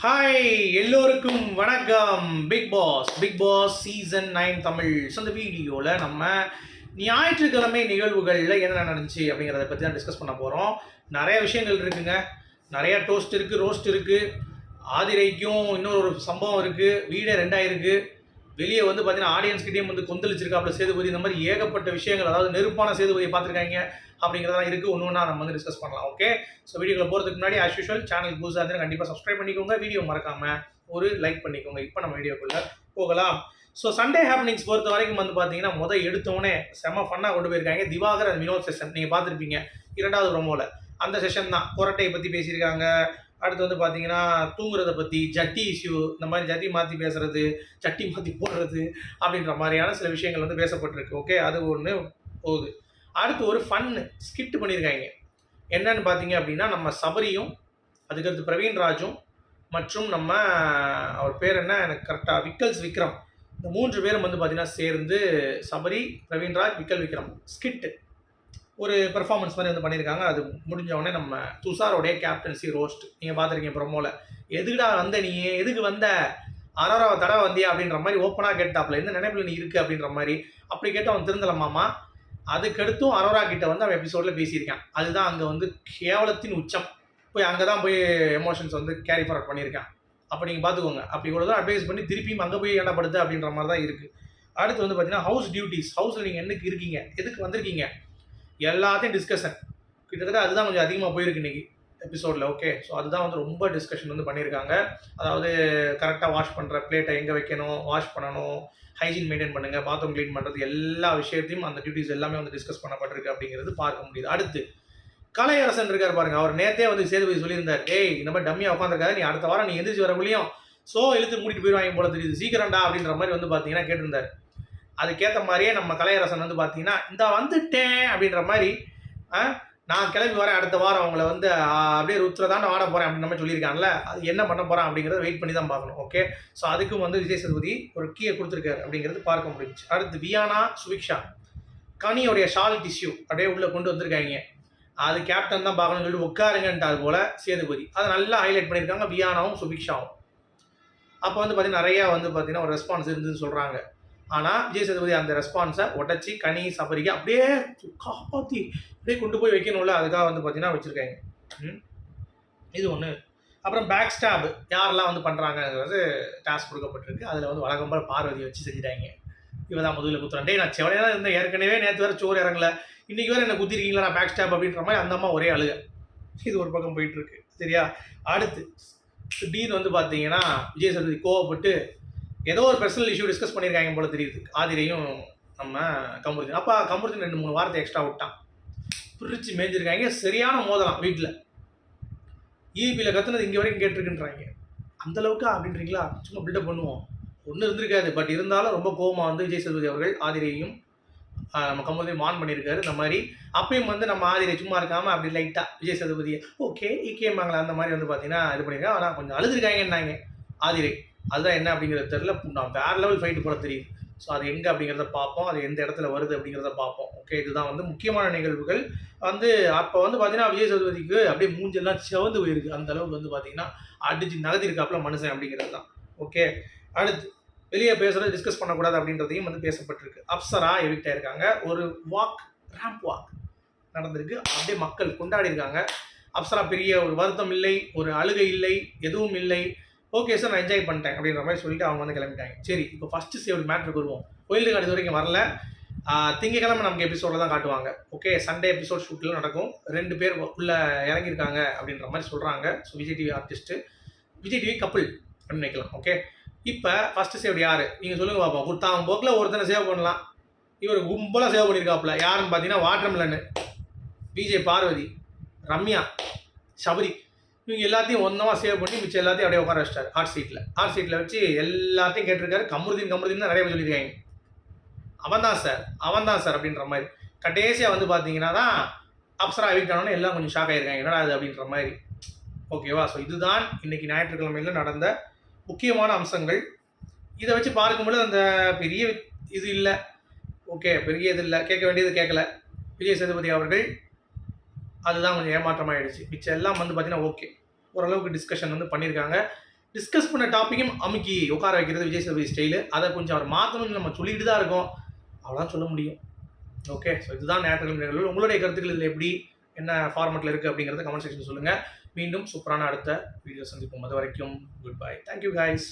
Hi எல்லோருக்கும் வணக்கம். Bigg Boss Bigg Boss season nine Tamil. So இந்த வீடியோவில் நம்ம ஞாயிற்றுக்கிழமை நிகழ்வுகளில் என்ன நடந்துச்சு அப்படிங்கிறத பற்றி தான் டிஸ்கஸ் பண்ண போகிறோம் நிறைய விஷயங்கள் இருக்குங்க. நிறைய டோஸ்ட் இருக்குது ரோஸ்ட் இருக்குது ஆதிரைக்கும் இன்னொரு சம்பவம் இருக்குது வீடே ரெண்டாயிருக்கு. வெளியே வந்து பார்த்தீங்கன்னா ஆடியன்ஸ்கிட்டையும் வந்து கொந்தளிச்சிருக்காப்புல சேதுபதி இந்த மாதிரி ஏகப்பட்ட விஷயங்கள் அதாவது நெருப்பான சேதுபதியை பார்த்துருக்காங்க அப்படிங்கிறதெல்லாம் இருக்குது ஒன்று ஒன்றா நம்ம வந்து டிஸ்கஸ் பண்ணலாம் ஓகே ஸோ வீடியோவில் போகிறதுக்கு முன்னாடி ஆஸ் யூஷுவல் சேனல் புதுசாக இருந்தால் கண்டிப்பாக சப்ஸ்கிரைப் பண்ணிக்கோங்க. வீடியோ மறக்காமல் ஒரு லைக் பண்ணிக்கோங்க. இப்போ நம்ம வீடியோக்குள்ளே போகலாம். ஸோ சண்டே ஹேப்பனிங்ஸ் பொறுத்த வரைக்கும் வந்து பார்த்தீங்கன்னா முதல் எடுத்தோடனே செம ஃபன்னாக கொண்டு போயிருக்காங்க. திவாகர் and வினோத் செஷன் நீங்கள் பார்த்துருப்பீங்க. இரண்டாவது ப்ரோமோவில் அந்த செஷன் தான். கொரட்டையை பற்றி பேசியிருக்காங்க. அடுத்து வந்து பார்த்தீங்கன்னா தூங்குறத பற்றி ஜட்டி இஷ்யூ இந்த மாதிரி ஜட்டி மாற்றி பேசுறது சட்டி மாற்றி போடுறது அப்படின்ற மாதிரியான சில விஷயங்கள் வந்து பேசப்பட்டிருக்கு. ஓகே அது ஒன்று போகுது. அடுத்து ஒரு ஃபன்னு ஸ்கிட் பண்ணியிருக்காங்க. என்னன்னு பார்த்தீங்க அப்படின்னா நம்ம சபரியும் அதுக்கடுத்து பிரவீன் ராஜும் மற்றும் நம்ம அவர் பேர் என்ன? எனக்கு கரெக்டாக விக்கல்ஸ் விக்ரம். இந்த மூன்று பேரும் வந்து பார்த்தீங்கன்னா சேர்ந்து சபரி பிரவீன்ராஜ் விக்கல் விக்ரம். ஸ்கிட்டு ஒரு பெர்ஃபார்மன்ஸ் மாதிரி வந்து பண்ணியிருக்காங்க. அது முடிஞ்ச உடனே நம்ம துஷாரோடைய கேப்டன்சி ரோஸ்ட் நீங்கள் பார்த்துருக்கீங்க ப்ரொமோவில் எதுக்குடா வந்த நீ? எதுக்கு வந்த? அரோராவை தடவை வந்தியா? அப்படின்ற மாதிரி ஓப்பனாக கேட்டாப்ல எந்த நினைப்பில் நீ இருக்கு? அப்படின்ற மாதிரி. அப்படி கேட்டு அவன் திருந்தலமாமா அதுக்கடுத்தும் அரோரா கிட்ட வந்து அவன் எபிசோடில் பேசியிருக்கான். அதுதான் அங்கே வந்து கேவலத்தின் உச்சம். போய் அங்கே தான் போய் எமோஷன்ஸ் வந்து கேரி ஃபார்வர்ட் பண்ணியிருக்கான். அப்போ நீங்கள் பார்த்துக்கோங்க. அப்படி கூட தான் அட்வைஸ் பண்ணி திருப்பியும் அங்கே போய் என்ன அப்படின்ற மாதிரி தான் இருக்குது அடுத்து வந்து பார்த்தீங்கன்னா ஹவுஸ் டியூட்டிஸ் ஹவுஸில் நீங்கள் என்னக்கு இருக்கீங்க? எதுக்கு வந்திருக்கீங்க? எல்லாத்தையும் டிஸ்கஷன் கிட்டத்தட்ட அதுதான் கொஞ்சம் அதிகமாக போயிருக்கு இன்னைக்கு எபிசோடில் ஓகே ஸோ அதுதான் வந்து ரொம்ப டிஸ்கஷன் வந்து பண்ணியிருக்காங்க. அதாவது கரெக்டாக வாஷ் பண்ணுற பிளேட்டை எங்கே வைக்கணும் வாஷ் பண்ணணும் ஹைஜீன் மெயின்டைன் பண்ணுங்கள் பாத்ரூம் க்ளீன் பண்ணுறது எல்லா விஷயத்தையும் அந்த டியூட்டிஸ் எல்லாமே வந்து டிஸ்கஸ் பண்ணப்பட்டிருக்கு அப்படிங்கிறது பார்க்க முடியுது. அடுத்து கலையரசன் இருக்கார் பாருங்க. அவர் நேத்தே வந்து சேதுபதி சொல்லியிருந்தார். ஏய் இந்த மாதிரி டம்மியாக உட்காந்துருக்காரு நீ அடுத்த வாரம் நீ எந்திரிச்சு வரக்குள்ளேயும் ஸோ இழுத்து மூடிட்டு போயிடுவாங்க போல தெரியுது. சீக்கிரம்டா அப்படின்ற மாதிரி வந்து பார்த்தீங்கன்னா கேட்டிருந்தார். அதுக்கேற்ற மாதிரியே நம்ம கலையரசன் வந்து பார்த்தீங்கன்னா இந்த வந்துட்டேன் அப்படின்ற மாதிரி நான் கிளம்பி வரேன் அடுத்த வாரம் அவங்கள வந்து அப்படியே ருத்ரதாண்ட ஆட போகிறேன் அப்படின்ற மாதிரி சொல்லியிருக்காங்கல்ல அது என்ன பண்ண போகிறான் அப்படிங்கிறத வெயிட் பண்ணி தான் பார்க்கணும் ஓகே ஸோ அதுக்கும் வந்து விஜய் சேதுபதி ஒரு கீயை கொடுத்துருக்காரு அப்படிங்கிறது பார்க்க முடிஞ்சு அடுத்து வியானா சுவிக்ஷா. கனியோடைய ஷால் டிஷ்யூ அப்படியே உள்ளே கொண்டு வந்திருக்காங்க. அது கேப்டன் தான் பார்க்கணும்னு சொல்லி உட்காருங்கன்ட்டார் போல சேதுபதி. அதை நல்லா ஹைலைட் பண்ணியிருக்காங்க வியானாவும் சுபிக்ஷாவும் அப்போ வந்து பார்த்தீங்கன்னா நிறையா வந்து பார்த்தீங்கன்னா ஒரு ரெஸ்பான்ஸ் இருந்ததுன்னு சொல்கிறாங்க ஆனால் விஜய் சேதுபதி அந்த ரெஸ்பான்ஸை உடச்சி கனி சபரிக்கு அப்படியே காப்பாற்றி அப்படியே கொண்டு போய் வைக்கணும்ல அதுக்காக வந்து பார்த்தீங்கன்னா வச்சுருக்காங்க. ம். இது ஒன்று அப்புறம் பேக் ஸ்டாப் யாரெல்லாம் வந்து பண்ணுறாங்கங்கிறது டாஸ்க் கொடுக்கப்பட்டிருக்கு. அதில் வந்து வழக்கம்போல் பார்வதியை வச்சு செஞ்சுட்டாங்க. இவ தான் முதல்ல குத்துறேன் டே நான் செவனையாக இருந்தேன். ஏற்கனவே நேற்று வேறு சோறு இறங்கல. இன்றைக்கி வேறு என்ன குத்திருக்கீங்களா? நான் பேக் ஸ்டாப் அப்படின்ற மாதிரி அந்த அம்மா ஒரே அழுக. இது ஒரு பக்கம் போயிட்டுருக்கு சரியா? அடுத்து டீன் வந்து பார்த்தீங்கன்னா விஜய் சேதுபதி கோவப்பட்டு ஏதோ ஒரு பர்சனல் இஷ்யூ டிஸ்கஸ் பண்ணியிருக்காங்க போல தெரியுது. ஆதிரையும் நம்ம கமருதீன் அப்பா கமருதீன் ரெண்டு மூணு வாரத்தை எக்ஸ்ட்ரா விட்டான். பிரித்து மேய்ஞ்சிருக்காங்க சரியான மோதலாம் வீட்டில் ஈபியில் கத்துனது இங்கே வரைக்கும் கேட்டிருக்குன்றாங்க. அந்தளவுக்கு அப்படின்றீங்களா? சும்மா பில்டப் பண்ணுவோம். ஒன்றும் இருந்திருக்காது. பட் இருந்தாலும் ரொம்ப கோவமாக வந்து விஜய் சேதுபதி அவர்கள் ஆதிரையும் நம்ம கமருதீன் மான் பண்ணியிருக்காரு. இந்த மாதிரி அப்பயும் வந்து நம்ம ஆதிரை சும்மா இருக்காமல் அப்படி லைட்டாக விஜய் சேதுபதியை ஓகே ஈகேமாங்களா அந்த மாதிரி வந்து பார்த்தீங்கன்னா இது பண்ணியிருக்காங்க. ஆனால் கொஞ்சம் அழுதுருக்காங்கன்னாங்க ஆதிரை. அதுதான் என்ன அப்படிங்கிறது தெரில நான் வேற லெவல் ஃபைட்டு போட தெரியும் ஸோ அது எங்கே அப்படிங்கிறத பார்ப்போம். அது எந்த இடத்துல வருது அப்படிங்கிறத பார்ப்போம். ஓகே இதுதான் வந்து முக்கியமான நிகழ்வுகள். வந்து அப்போ வந்து பார்த்தீங்கன்னா விஜய் சதுபதிக்கு அப்படியே மூஞ்செல்லாம் சிவந்து போயிருக்கு. அந்த அளவுக்கு வந்து பார்த்தீங்கன்னா அடிச்சு நகர்த்திருக்காப்புல மனுஷன் அப்படிங்கிறது தான். ஓகே அடுத்து வெளியே பேசுகிறது டிஸ்கஸ் பண்ணக்கூடாது அப்படின்றதையும் வந்து பேசப்பட்டிருக்கு. அப்சரா எவிக்ட் ஆயிருக்காங்க. ஒரு வாக் ரேம்ப் வாக் நடந்திருக்கு. அப்படியே மக்கள் கொண்டாடி இருக்காங்க அப்சரா பெரிய ஒரு வருத்தம் இல்லை ஒரு அழுகை இல்லை எதுவும் இல்லை. ஓகே சார் நான் என்ஜாய் பண்ணிட்டேன் அப்படின்ற மாதிரி சொல்லிட்டு அவங்க வந்து கிளம்பிட்டாங்க. சரி இப்போ ஃபஸ்ட்டு சேவ் மேட்ருக்கு வருவோம் கோயிலுக்கு கார்டு வரைக்கும் வரல. திங்கக்கிழமை நமக்கு எபிசோடில் தான் காட்டுவாங்க. ஓகே சண்டே எபிசோட் ஷூட்டில் நடக்கும். ரெண்டு பேர் உள்ளே இறங்கியிருக்காங்க அப்படின்ற மாதிரி சொல்கிறாங்க so Vijay TV artist Vijay TV couple அப்படின்னு நினைக்கலாம் ஓகே இப்போ ஃபஸ்ட்டு சேவ் யார்? நீங்கள் சொல்லுங்கள் பாப்பா. கொடுத்தாங்க போக்கில் ஒருத்தனை சேவ் பண்ணலாம். இவர் கும்பலாக சேவ் பண்ணியிருக்காப்புல. யாருன்னு பார்த்தீங்கன்னா வாட்டர் மில்லனு விஜய் பார்வதி ரம்யா சபரி. இவங்க எல்லாத்தையும் ஒன்றமாக சேவ் பண்ணி மிச்சம் எல்லாத்தையும் அப்படியே உட்கார வச்சிட்டாரு. ஹாட் சீட்டில் ஹாட் சீட்டில் வச்சு எல்லாத்தையும் கேட்டிருக்காரு. கமருதீன் கமருதீன் தான் நிறைய பேர் சொல்லியிருக்காங்க. அவன் தான் சார் அவன் தான் சார் அப்படின்ற மாதிரி. கடைசியாக வந்து பார்த்தீங்கன்னா தான் அப்சரா வீட்டானோன்னு எல்லாம் கொஞ்சம் ஷாக் ஆகிருக்காங்க என்னடா அது அப்படின்ற மாதிரி. ஓகேவா ஸோ இதுதான் இன்றைக்கி ஞாயிற்றுக்கிழமையில் நடந்த முக்கியமான அம்சங்கள். இதை வச்சு பார்க்கும்பொழுது அந்த பெரிய இது இல்லை. ஓகே பெரிய இது இல்லை. கேட்க வேண்டியது கேட்கல. விஜய் சேதுபதி அவர்கள் அதுதான் கொஞ்சம் ஏமாற்றமாயிடுச்சு. மிச்சம் எல்லாம் வந்து பார்த்தீங்கன்னா ஓகே ஓரளவுக்கு டிஸ்கஷன் வந்து பண்ணியிருக்காங்க டிஸ்கஸ் பண்ண டாப்பிக்கும் அமுக்கி உட்கார வைக்கிறது விஜய் சேதுபதி ஸ்டைலு அதை கொஞ்சம் அவர் மாற்றணும்னு நம்ம சொல்லிட்டு தான் இருக்கோம். அவ்வளோதான் சொல்ல முடியும். ஓகே ஸோ இதுதான் நேரத்தில் நிகழ்வு உங்களுடைய கருத்துக்கள் இதில் எப்படி என்ன ஃபார்மெட்டில் இருக்குது அப்படிங்கிறத கமெண்ட் செக்ஷன் சொல்லுங்கள் மீண்டும் சூப்பரான அடுத்த வீடியோ சந்திப்போம். அது வரைக்கும் குட் பை தேங்க்யூ guys.